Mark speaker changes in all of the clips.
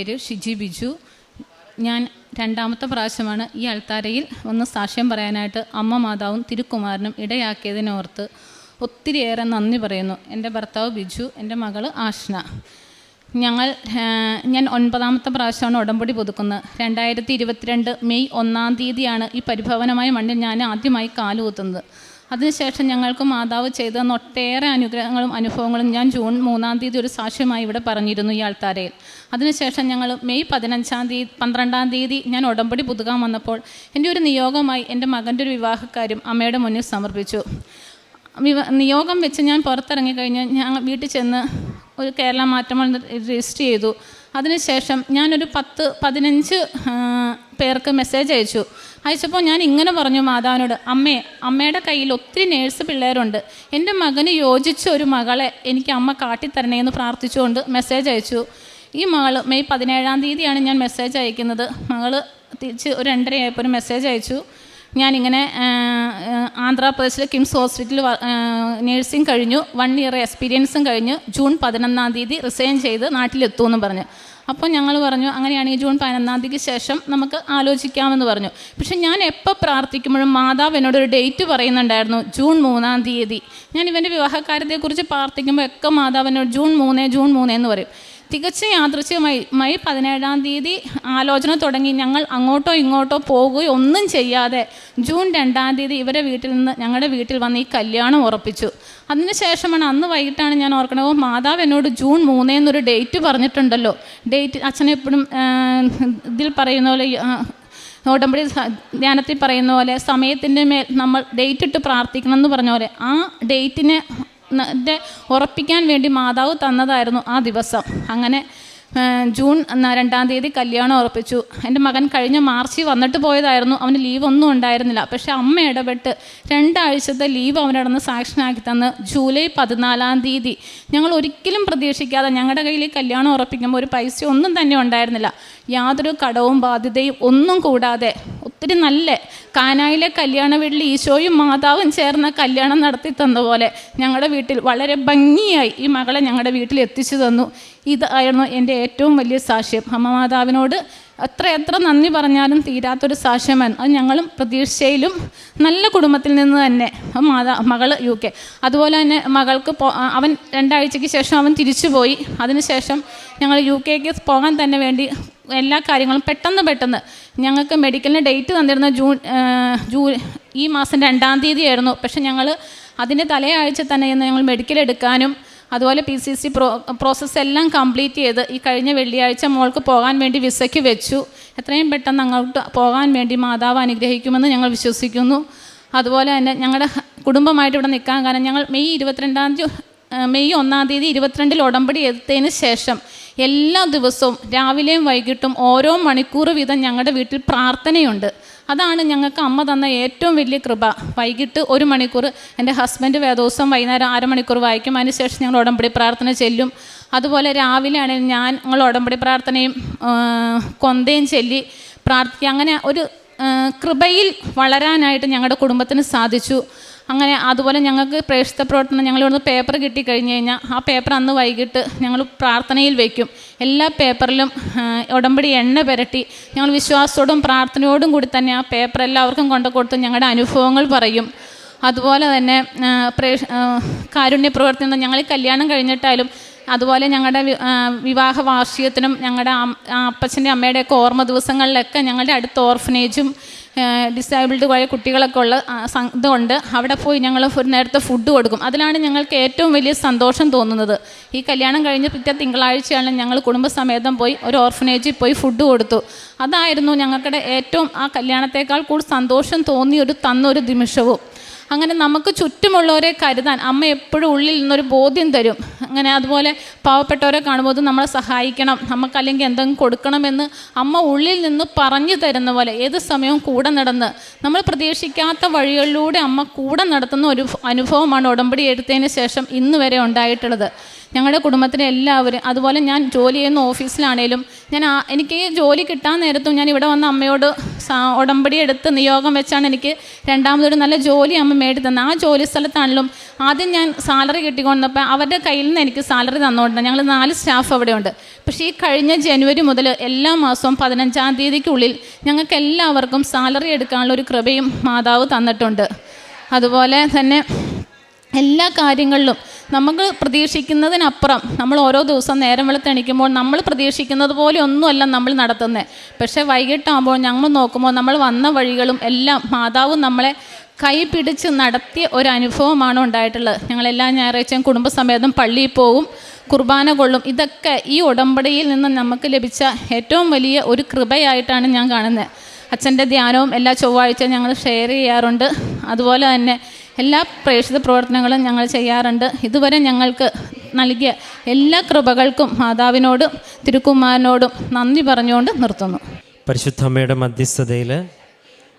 Speaker 1: പേര് ഷിജി ബിജു. ഞാൻ രണ്ടാമത്തെ പ്രാവശ്യമാണ് ഈ അൾത്താരയിൽ ഒന്ന് സാക്ഷ്യം പറയാനായിട്ട് അമ്മ മാതാവും തിരുക്കുമാരനും ഇടയാക്കിയതിനോർത്ത് ഒത്തിരിയേറെ നന്ദി പറയുന്നു. എന്റെ ഭർത്താവ് ബിജു എന്റെ മകൾ ആഷ്ന. ഞങ്ങൾ ഞാൻ ഒൻപതാമത്തെ പ്രാവശ്യമാണ് ഉടമ്പടി പുതുക്കുന്നത്. രണ്ടായിരത്തി ഇരുപത്തിരണ്ട് മെയ് ഒന്നാം തീയതിയാണ് ഈ പരിഭവനമായ മണ്ണിൽ ഞാൻ ആദ്യമായി കാലുകുത്തുന്നത്. അതിനുശേഷം ഞങ്ങൾക്ക് മാതാവ് ചെയ്ത ഒട്ടേറെ അനുഗ്രഹങ്ങളും അനുഭവങ്ങളും ഞാൻ ജൂൺ മൂന്നാം തീയതി ഒരു സാക്ഷ്യമായി ഇവിടെ പറഞ്ഞിരുന്നു ഈ ആൾത്താരയിൽ. അതിനുശേഷം ഞങ്ങൾ മെയ് പതിനഞ്ചാം തീയതി പന്ത്രണ്ടാം തീയതി ഞാൻ ഉടമ്പടി പുതുക്കാൻ വന്നപ്പോൾ എന്റെ ഒരു നിയോഗമായി എന്റെ മകന്റെ ഒരു വിവാഹക്കാരും അമ്മയുടെ മുന്നിൽ സമർപ്പിച്ചു. നിയോഗം വെച്ച് ഞാൻ പുറത്തിറങ്ങി കഴിഞ്ഞ് ഞാൻ വീട്ടിൽ ചെന്ന് ഒരു കേരള മാറ്റം രജിസ്റ്റർ ചെയ്തു. അതിനുശേഷം ഞാനൊരു പത്ത് പതിനഞ്ച് പേർക്ക് മെസ്സേജ് അയച്ചു. അയച്ചപ്പോൾ ഞാൻ ഇങ്ങനെ പറഞ്ഞു മാതാവിനോട് അമ്മേ അമ്മയുടെ കയ്യിൽ ഒത്തിരി നേഴ്സ് പിള്ളേരുണ്ട്. എന്റെ മകന് യോജിച്ച ഒരു മകളെ എനിക്ക് അമ്മ കാട്ടിത്തരണേ എന്ന് പ്രാർത്ഥിച്ചുകൊണ്ട് മെസ്സേജ് അയച്ചു. ഈ മകൾ മെയ് പതിനേഴാം തീയതിയാണ് ഞാൻ മെസ്സേജ് അയക്കുന്നത്. മകൾ തിരിച്ച് ഒരു രണ്ടരയായപ്പോൾ ഒരു മെസ്സേജ് അയച്ചു. ഞാനിങ്ങനെ ആന്ധ്രാപ്രദേശിലെ കിംസ് ഹോസ്പിറ്റലിൽ നേഴ്സിംഗ് കഴിഞ്ഞു. വൺ ഇയർ എക്സ്പീരിയൻസും കഴിഞ്ഞ്. ജൂൺ പതിനൊന്നാം തീയതി റിസൈൻ ചെയ്ത് നാട്ടിലെത്തുമെന്ന് പറഞ്ഞു. അപ്പോൾ ഞങ്ങൾ പറഞ്ഞു അങ്ങനെയാണെങ്കിൽ ജൂൺ പതിനൊന്നാം തീയതിക്ക് ശേഷം നമുക്ക് ആലോചിക്കാമെന്ന് പറഞ്ഞു. പക്ഷെ ഞാൻ എപ്പോൾ പ്രാർത്ഥിക്കുമ്പോഴും മാതാവ് എന്നോടൊരു ഡേറ്റ് പറയുന്നുണ്ടായിരുന്നു ജൂൺ മൂന്നാം തീയതി. ഞാൻ ഇവന്റെ വിവാഹകാര്യത്തെക്കുറിച്ച് പ്രാർത്ഥിക്കുമ്പോൾ ഒക്കെ മാതാവ് എന്നോട് ജൂൺ മൂന്ന് ജൂൺ മൂന്ന് എന്ന് പറയും. തികച്ചും യാദൃശ്യമായി മെയ് പതിനേഴാം തീയതി ആലോചന തുടങ്ങി. ഞങ്ങൾ അങ്ങോട്ടോ ഇങ്ങോട്ടോ പോകുകയോ ഒന്നും ചെയ്യാതെ ജൂൺ രണ്ടാം തീയതി ഇവരെ വീട്ടിൽ നിന്ന് ഞങ്ങളുടെ വീട്ടിൽ വന്ന് ഈ കല്യാണം ഉറപ്പിച്ചു. അതിനുശേഷമാണ് അന്ന് വൈകിട്ടാണ് ഞാൻ ഓർക്കണത് മാതാവ് എന്നോട് ജൂൺ മൂന്നേ എന്നൊരു ഡേറ്റ് പറഞ്ഞിട്ടുണ്ടല്ലോ. ഡേറ്റ് അച്ഛനെപ്പോഴും ഇതിൽ പറയുന്ന പോലെ ഓടമ്പടി ധ്യാനത്തിൽ പറയുന്ന പോലെ സമയത്തിന്റെ മേൽ നമ്മൾ ഡേറ്റ് ഇട്ട് പ്രാർത്ഥിക്കണം എന്ന് പറഞ്ഞ പോലെ ആ ഡേറ്റിനെ ഉറപ്പിക്കാൻ വേണ്ടി മാതാവ് തന്നതായിരുന്നു ആ ദിവസം. അങ്ങനെ ജൂൺ രണ്ടാം തീയതി കല്യാണം ഉറപ്പിച്ചു. എന്റെ മകൻ കഴിഞ്ഞ മാർച്ചിൽ വന്നിട്ട് പോയതായിരുന്നു. അവന് ലീവ് ഒന്നും ഉണ്ടായിരുന്നില്ല. പക്ഷേ അമ്മ ഇടപെട്ട് രണ്ടാഴ്ചത്തെ ലീവ് അവനടന്ന് സാക്ഷനാക്കി തന്ന്. ജൂലൈ പതിനാലാം തീയതി. ഞങ്ങൾ ഒരിക്കലും പ്രതീക്ഷിക്കാതെ ഞങ്ങളുടെ കയ്യിൽ കല്യാണം ഉറപ്പിക്കുമ്പോൾ ഒരു പൈസ ഒന്നും തന്നെ ഉണ്ടായിരുന്നില്ല. യാതൊരു കടവും ബാധ്യതയും ഒന്നും കൂടാതെ ഒത്തിരി നല്ല. കാനായിലെ കല്യാണ വീട്ടിൽ ഈശോയും മാതാവും ചേർന്ന കല്യാണം നടത്തി തന്ന പോലെ ഞങ്ങളുടെ വീട്ടിൽ വളരെ ഭംഗിയായി ഈ മകളെ ഞങ്ങളുടെ വീട്ടിൽ എത്തിച്ചു തന്നു. ഇതായിരുന്നു എന്റെ ഏറ്റവും വലിയ സാക്ഷ്യം. അമ്മ മാതാവിനോട് എത്ര എത്ര നന്ദി പറഞ്ഞാലും തീരാത്തൊരു സാക്ഷ്യമാണ് അത് ഞങ്ങളും പ്രതീക്ഷയിലും നല്ല കുടുംബത്തിൽ നിന്ന് തന്നെ. മാതാ മകൾ യു കെ. അതുപോലെ തന്നെ മകൾക്ക് അവൻ രണ്ടാഴ്ചയ്ക്ക് ശേഷം അവൻ തിരിച്ചുപോയി. അതിനുശേഷം ഞങ്ങൾ യു കെക്ക് പോകാൻ തന്നെ വേണ്ടി എല്ലാ കാര്യങ്ങളും പെട്ടെന്ന് പെട്ടെന്ന്. ഞങ്ങൾക്ക് മെഡിക്കലിന് ഡേറ്റ് തന്നിരുന്ന ജൂൺ ജൂ ഈ മാസം രണ്ടാം തീയതി ആയിരുന്നു പക്ഷേ ഞങ്ങൾ അതിന്റെ തലയാഴ്ച തന്നെ ഇന്ന് ഞങ്ങൾ മെഡിക്കൽ എടുക്കാനും അതുപോലെ P C C pro process എല്ലാം കംപ്ലീറ്റ് ചെയ്ത് ഈ കഴിഞ്ഞ വെള്ളിയാഴ്ച മോൾക്ക് പോകാൻ വേണ്ടി വിസയ്ക്ക് വെച്ചു. എത്രയും പെട്ടെന്ന് അങ്ങോട്ട് പോകാൻ വേണ്ടി മാതാവ് അനുഗ്രഹിക്കുമെന്ന് ഞങ്ങൾ വിശ്വസിക്കുന്നു. അതുപോലെ തന്നെ ഞങ്ങളുടെ കുടുംബമായിട്ട് ഇവിടെ നിൽക്കാൻ കാരണം ഞങ്ങൾ മെയ് ഇരുപത്തിരണ്ടാം തീയതി മെയ് ഒന്നാം തീയതി ഇരുപത്തിരണ്ടിൽ ഉടമ്പടി എടുത്തതിന് ശേഷം എല്ലാ ദിവസവും രാവിലെയും വൈകിട്ടും ഓരോ മണിക്കൂർ വീതം ഞങ്ങളുടെ വീട്ടിൽ പ്രാർത്ഥനയുണ്ട്. അതാണ് ഞങ്ങൾക്ക് അമ്മ തന്ന ഏറ്റവും വലിയ കൃപ. വൈകിട്ട് ഒരു മണിക്കൂർ എന്റെ ഹസ്ബൻഡ് വേദോസം വൈകുന്നേരം അരമണിക്കൂർ വായിക്കും. അതിനുശേഷം ഞങ്ങൾ ഉടമ്പടി പ്രാർത്ഥന ചെല്ലും. അതുപോലെ രാവിലെ ആണെങ്കിൽ ഞാൻ ഞങ്ങൾ ഉടമ്പടി പ്രാർത്ഥനയും കൊന്തയും ചൊല്ലി പ്രാർത്ഥിക്കുക അങ്ങനെ ഒരു കൃപയിൽ വളരാനായിട്ട് ഞങ്ങളുടെ കുടുംബത്തിന് സാധിച്ചു. അങ്ങനെ അതുപോലെ ഞങ്ങൾക്ക് പ്രേക്ഷിത പ്രവർത്തനം ഞങ്ങൾ ഇവിടുന്ന് പേപ്പർ കിട്ടിക്കഴിഞ്ഞ് കഴിഞ്ഞാൽ ആ പേപ്പർ അന്ന് വൈകിട്ട് ഞങ്ങൾ പ്രാർത്ഥനയിൽ വയ്ക്കും എല്ലാ പേപ്പറിലും ഉടമ്പടി എണ്ണ പുരട്ടി ഞങ്ങൾ വിശ്വാസത്തോടും പ്രാർത്ഥനയോടും കൂടി തന്നെ ആ പേപ്പർ എല്ലാവർക്കും കൊണ്ടു കൊടുത്ത് ഞങ്ങളുടെ അനുഭവങ്ങൾ പറയും. അതുപോലെ തന്നെ പ്രേക്ഷ കാരുണ്യ പ്രവർത്തനം ഞങ്ങൾ കല്യാണം കഴിഞ്ഞിട്ടായാലും അതുപോലെ ഞങ്ങളുടെ വിവാഹ വാർഷികത്തിനും ഞങ്ങളുടെ അപ്പച്ചന്റെ അമ്മയുടെയൊക്കെ ഓർമ്മ ദിവസങ്ങളിലൊക്കെ ഞങ്ങളുടെ അടുത്ത ഓർഫനേജും ഡിസേബിൾഡ് ആയ കുട്ടികളൊക്കെ ഉള്ള ഇതുകൊണ്ട് അവിടെ പോയി ഞങ്ങൾ ഒരു നേരത്തെ ഫുഡ് കൊടുക്കും. അതിലാണ് ഞങ്ങൾക്ക് ഏറ്റവും വലിയ സന്തോഷം തോന്നുന്നത്. ഈ കല്യാണം കഴിഞ്ഞ് പിറ്റേ തിങ്കളാഴ്ചയാണ് ഞങ്ങൾ കുടുംബസമേതം പോയി ഒരു ഓർഫനേജിൽ പോയി ഫുഡ് കൊടുത്തു. അതായിരുന്നു ഞങ്ങളുടെ ഏറ്റവും ആ കല്യാണത്തേക്കാൾ കൂടുതൽ സന്തോഷം തോന്നിയൊരു തന്നൊരു നിമിഷവും. അങ്ങനെ നമുക്ക് ചുറ്റുമുള്ളവരെ കരുതാൻ അമ്മ എപ്പോഴും ഉള്ളിൽ നിന്നൊരു ബോധ്യം തരും. അങ്ങനെ അതുപോലെ പാവപ്പെട്ടവരെ കാണുമ്പോൾ നമ്മളെ സഹായിക്കണം നമുക്ക് അല്ലെങ്കിൽ എന്തെങ്കിലും കൊടുക്കണമെന്ന് അമ്മ ഉള്ളിൽ നിന്ന് പറഞ്ഞു തരുന്ന പോലെ ഏത് സമയവും കൂടെ നടന്ന് നമ്മൾ പ്രതീക്ഷിക്കാത്ത വഴികളിലൂടെ അമ്മ കൂടെ നടത്തുന്ന ഒരു അനുഭവമാണ് ഉടമ്പടി എടുത്തതിന് ശേഷം ഇന്ന് വരെ ഉണ്ടായിട്ടുള്ളത്. ഞങ്ങളുടെ കുടുംബത്തിലെ എല്ലാവരും അതുപോലെ ഞാൻ ജോലി ചെയ്യുന്ന ഓഫീസിലാണേലും ഞാൻ എനിക്ക് ജോലി കിട്ടാൻ നേരത്തും ഞാൻ ഇവിടെ വന്ന അമ്മയോട് ഉടമ്പടി എടുത്ത് നിയോഗം വെച്ചാണ് എനിക്ക് രണ്ടാമതൊരു നല്ല ജോലി അമ്മ മേടി തന്നത്. ആ ജോലി സ്ഥലത്താണെങ്കിലും ആദ്യം ഞാൻ സാലറി കിട്ടിക്കൊണ്ടപ്പോൾ അവരുടെ കയ്യിൽ നിന്ന് എനിക്ക് സാലറി തന്നുകൊണ്ടാണ് ഞങ്ങൾ നാല് സ്റ്റാഫ് അവിടെയുണ്ട്. പക്ഷേ ഈ കഴിഞ്ഞ ജനുവരി മുതൽ എല്ലാ മാസവും പതിനഞ്ചാം തീയതിക്കുള്ളിൽ ഞങ്ങൾക്ക് എല്ലാവർക്കും സാലറി എടുക്കാനുള്ള ഒരു കൃപയും മാതാവ് തന്നിട്ടുണ്ട്. അതുപോലെ തന്നെ എല്ലാ കാര്യങ്ങളിലും നമുക്ക് പ്രതീക്ഷിക്കുന്നതിനപ്പുറം നമ്മൾ ഓരോ ദിവസം നേരം വെളുത്തെണിക്കുമ്പോൾ നമ്മൾ പ്രതീക്ഷിക്കുന്നത് പോലെ ഒന്നുമല്ല നമ്മൾ നടത്തുന്നത് പക്ഷേ വൈകിട്ടാകുമ്പോൾ ഞങ്ങൾ നോക്കുമ്പോൾ നമ്മൾ വന്ന വഴികളും എല്ലാം മാതാവ് നമ്മളെ കൈ പിടിച്ച് നടത്തിയ ഒരു അനുഭവമാണ് ഉണ്ടായിട്ടുള്ളത്. ഞങ്ങളെല്ലാ ഞായറാഴ്ചയും കുടുംബസമേതം പള്ളിയിൽ പോകും കുർബാന കൊള്ളും. ഇതൊക്കെ ഈ ഉടമ്പടിയിൽ നിന്ന് നമുക്ക് ലഭിച്ച ഏറ്റവും വലിയ ഒരു കൃപയായിട്ടാണ് ഞാൻ കാണുന്നത്. അച്ഛന്റെ ധ്യാനവും എല്ലാ ചൊവ്വാഴ്ച ഞങ്ങൾ ഷെയർ ചെയ്യാറുണ്ട്. അതുപോലെ തന്നെ എല്ലാ പ്രേക്ഷിത പ്രവർത്തനങ്ങളും ഞങ്ങൾ ചെയ്യാറുണ്ട്. ഇതുവരെ ഞങ്ങൾക്ക് നൽകിയ എല്ലാ കൃപകൾക്കും മാതാവിനോടും തിരുക്കുമാരനോടും നന്ദി പറഞ്ഞുകൊണ്ട് നിർത്തുന്നു.
Speaker 2: പരിശുദ്ധ അമ്മയുടെ മധ്യസ്ഥതയിൽ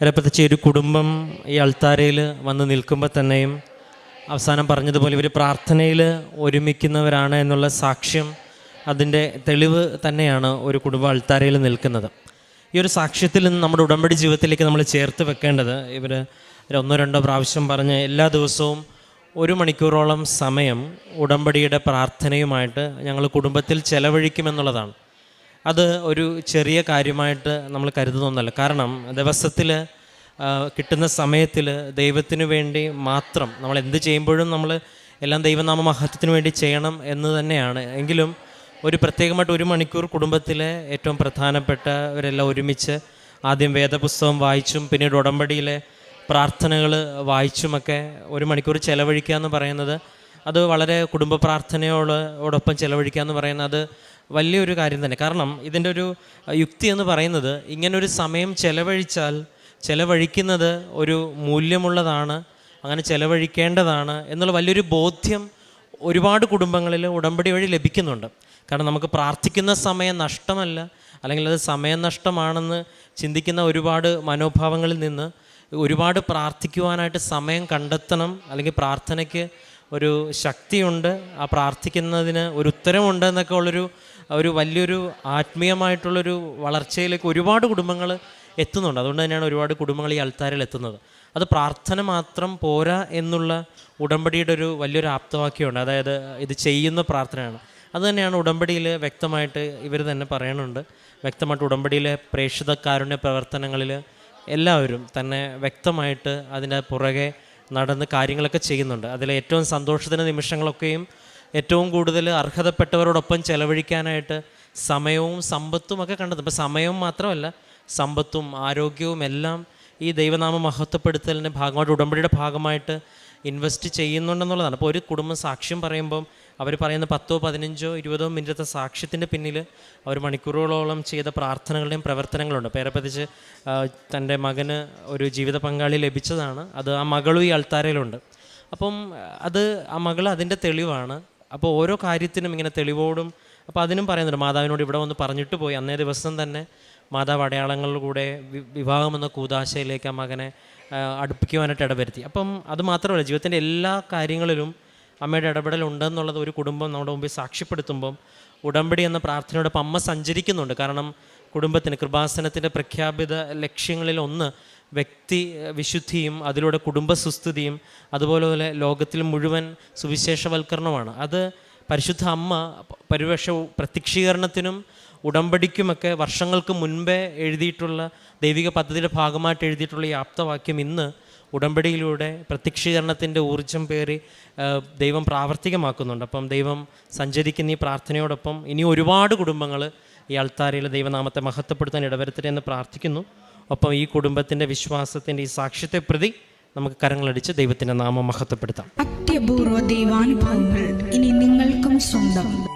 Speaker 2: പ്രത്യേകിച്ച് ഒരു കുടുംബം ഈ അൾത്താരയിൽ വന്ന് നിൽക്കുമ്പോൾ തന്നെയും അവസാനം പറഞ്ഞതുപോലെ ഇവർ പ്രാർത്ഥനയിൽ ഒരുമിക്കുന്നവരാണ് എന്നുള്ള സാക്ഷ്യം അതിന്റെ തെളിവ് തന്നെയാണ് ഒരു കുടുംബം അൾത്താരയിൽ നിൽക്കുന്നത്. ഈ ഒരു സാക്ഷ്യത്തിൽ നിന്ന് നമ്മുടെ ഉടമ്പടി ജീവിതത്തിലേക്ക് നമ്മൾ ചേർത്ത് വെക്കേണ്ടത് ഇവർ ഒന്നോ രണ്ടോ പ്രാവശ്യം പറഞ്ഞ് എല്ലാ ദിവസവും ഒരു മണിക്കൂറോളം സമയം ഉടമ്പടിയുടെ പ്രാർത്ഥനയുമായിട്ട് ഞങ്ങൾ കുടുംബത്തിൽ ചെലവഴിക്കുമെന്നുള്ളതാണ്. അത് ഒരു ചെറിയ കാര്യമായിട്ട് നമ്മൾ കരുതുന്നൊന്നല്ല. കാരണം ദിവസത്തിൽ കിട്ടുന്ന സമയത്തിൽ ദൈവത്തിന് വേണ്ടി മാത്രം നമ്മൾ എന്ത് ചെയ്യുമ്പോഴും നമ്മൾ എല്ലാം ദൈവനാമ മഹത്വത്തിന് വേണ്ടി ചെയ്യണം എന്ന് തന്നെയാണ്. എങ്കിലും ഒരു പ്രത്യേകമായിട്ട് ഒരു മണിക്കൂർ കുടുംബത്തിലെ ഏറ്റവും പ്രധാനപ്പെട്ടവരെല്ലാം ഒരുമിച്ച് ആദ്യം വേദപുസ്തകം വായിച്ചും പിന്നീട് ഉടമ്പടിയിലെ പ്രാർത്ഥനകൾ വായിച്ചുമൊക്കെ ഒരു മണിക്കൂർ ചിലവഴിക്കുക എന്ന് പറയുന്നത് അത് വളരെ കുടുംബ പ്രാർത്ഥനയോടൊപ്പം ചിലവഴിക്കുക എന്ന് പറയുന്നത് വലിയൊരു കാര്യം തന്നെ. കാരണം ഇതിന്റെ ഒരു യുക്തി എന്ന് പറയുന്നത് ഇങ്ങനൊരു സമയം ചിലവഴിച്ചാൽ ചിലവഴിക്കുന്നത് ഒരു മൂല്യമുള്ളതാണ് അങ്ങനെ ചിലവഴിക്കേണ്ടതാണ് എന്നുള്ള വലിയൊരു ബോധ്യം ഒരുപാട് കുടുംബങ്ങളിൽ ഉടമ്പടി വഴി ലഭിക്കുന്നുണ്ട്. കാരണം നമുക്ക് പ്രാർത്ഥിക്കുന്ന സമയം നഷ്ടമല്ല അല്ലെങ്കിൽ അത് സമയം നഷ്ടമാണെന്ന് ചിന്തിക്കുന്ന ഒരുപാട് മനോഭാവങ്ങളിൽ നിന്ന് ഒരുപാട് പ്രാർത്ഥിക്കുവാനായിട്ട് സമയം കണ്ടെത്തണം അല്ലെങ്കിൽ പ്രാർത്ഥനയ്ക്ക് ഒരു ശക്തിയുണ്ട് ആ പ്രാർത്ഥിക്കുന്നതിന് ഒരു ഉത്തരമുണ്ട് എന്നൊക്കെ ഉള്ളൊരു ഒരു വലിയൊരു ആത്മീയമായിട്ടുള്ളൊരു വളർച്ചയിലേക്ക് ഒരുപാട് കുടുംബങ്ങൾ എത്തുന്നുണ്ട്. അതുകൊണ്ട് തന്നെയാണ് ഒരുപാട് കുടുംബങ്ങൾ ഈ അൾത്താരിൽ എത്തുന്നത്. അത് പ്രാർത്ഥന മാത്രം പോരാ എന്നുള്ള ഉടമ്പടിയുടെ ഒരു വലിയൊരു ആപ്തവാക്യമുണ്ട്. അതായത് ഇത് ചെയ്യുന്ന പ്രാർത്ഥനയാണ്. അതുതന്നെയാണ് ഉടമ്പടിയിൽ വ്യക്തമായിട്ട് ഇവർ തന്നെ പറയണുണ്ട് വ്യക്തമായിട്ട് ഉടമ്പടിയിലെ പ്രേക്ഷിത കാരുണ്യ പ്രവർത്തനങ്ങളിൽ എല്ലാവരും തന്നെ വ്യക്തമായിട്ട് അതിന്റെ പുറകെ നടന്ന് കാര്യങ്ങളൊക്കെ ചെയ്യുന്നുണ്ട്. അതിലെ ഏറ്റവും സന്തോഷത്തിന്റെ നിമിഷങ്ങളൊക്കെയും ഏറ്റവും കൂടുതൽ അർഹതപ്പെട്ടവരോടൊപ്പം ചെലവഴിക്കാനായിട്ട് സമയവും സമ്പത്തും ഒക്കെ കണ്ടത് ഇപ്പോൾ സമയവും മാത്രമല്ല സമ്പത്തും ആരോഗ്യവും എല്ലാം ഈ ദൈവനാമ മഹത്വപ്പെടുത്തലിന്റെ ഭാഗമായിട്ട് ഉടമ്പടിയുടെ ഭാഗമായിട്ട് ഇൻവെസ്റ്റ് ചെയ്യുന്നുണ്ടെന്നുള്ളതാണ്. അപ്പോൾ ഒരു കുടുംബം സാക്ഷ്യം പറയുമ്പം അവർ പറയുന്ന പത്തോ പതിനഞ്ചോ ഇരുപതോ മിനിറ്റത്തെ സാക്ഷ്യത്തിന്റെ പിന്നിൽ അവർ മണിക്കൂറുകളോളം ചെയ്ത പ്രാർത്ഥനകളുടെയും പ്രവർത്തനങ്ങളുണ്ട്. പേരെ പ്രത്യേകിച്ച് തന്റെ മകന് ഒരു ജീവിത പങ്കാളി ലഭിച്ചതാണ്. അത് ആ മകളും ഈ അൾത്താരയിലുണ്ട്. അപ്പം അത് ആ മകൾ അതിന്റെ തെളിവാണ്. അപ്പോൾ ഓരോ കാര്യത്തിനും ഇങ്ങനെ തെളിവോടും അപ്പോൾ അതിനും പറയുന്നുണ്ട് മാതാവിനോട് ഇവിടെ വന്ന് പറഞ്ഞിട്ട് പോയി. അന്നേ ദിവസം തന്നെ മാതാവ് അടയാളങ്ങളിലൂടെ വിവാഹം എന്ന കൂതാശയിലേക്ക് ആ മകനെ അടുപ്പിക്കുവാനായിട്ട് ഇടവരുത്തി. അപ്പം അത് മാത്രമല്ല ജീവിതത്തിന്റെ എല്ലാ കാര്യങ്ങളിലും അമ്മയുടെ ഇടപെടൽ ഉണ്ടെന്നുള്ളത് ഒരു കുടുംബം നമ്മുടെ മുമ്പിൽ സാക്ഷ്യപ്പെടുത്തുമ്പം ഉടമ്പടി എന്ന പ്രാർത്ഥനയോടൊപ്പം അമ്മ സഞ്ചരിക്കുന്നുണ്ട്. കാരണം കുടുംബത്തിന് കൃപാസനത്തിന്റെ പ്രഖ്യാപിത ലക്ഷ്യങ്ങളിൽ ഒന്ന് വ്യക്തി വിശുദ്ധിയും അതിലൂടെ കുടുംബ സുസ്ഥിതിയും അതുപോലെ പോലെ ലോകത്തിൽ മുഴുവൻ സുവിശേഷവൽക്കരണമാണ് അത് പരിശുദ്ധ അമ്മ പരിവേഷ പ്രത്യക്ഷീകരണത്തിനും ഉടമ്പടിക്കുമൊക്കെ വർഷങ്ങൾക്ക് മുൻപേ എഴുതിയിട്ടുള്ള ദൈവിക പദ്ധതിയുടെ ഭാഗമായിട്ട് എഴുതിയിട്ടുള്ള ഈ ആപ്തവാക്യം ഇന്ന് ഉടമ്പടിയിലൂടെ പ്രത്യക്ഷീകരണത്തിന്റെ ഊർജം പേറി ദൈവം പ്രാവർത്തികമാക്കുന്നുണ്ട്. അപ്പം ദൈവം സഞ്ചരിക്കുന്ന ഈ പ്രാർത്ഥനയോടൊപ്പം ഇനി ഒരുപാട് കുടുംബങ്ങൾ ഈ അൾത്താരയിൽ ദൈവനാമത്തെ മഹത്വപ്പെടുത്താൻ ഇടവരുത്തരെ എന്ന് പ്രാർത്ഥിക്കുന്നു. ഒപ്പം ഈ കുടുംബത്തിന്റെ വിശ്വാസത്തിന്റെ ഈ സാക്ഷ്യത്തെ പ്രതി നമുക്ക് കരങ്ങളടിച്ച് ദൈവത്തിന്റെ നാമം മഹത്വപ്പെടുത്താം.
Speaker 3: അത്യപൂർവ ദൈവാനുഭവങ്ങൾ ഇനി നിങ്ങൾക്കും സ്വന്തം.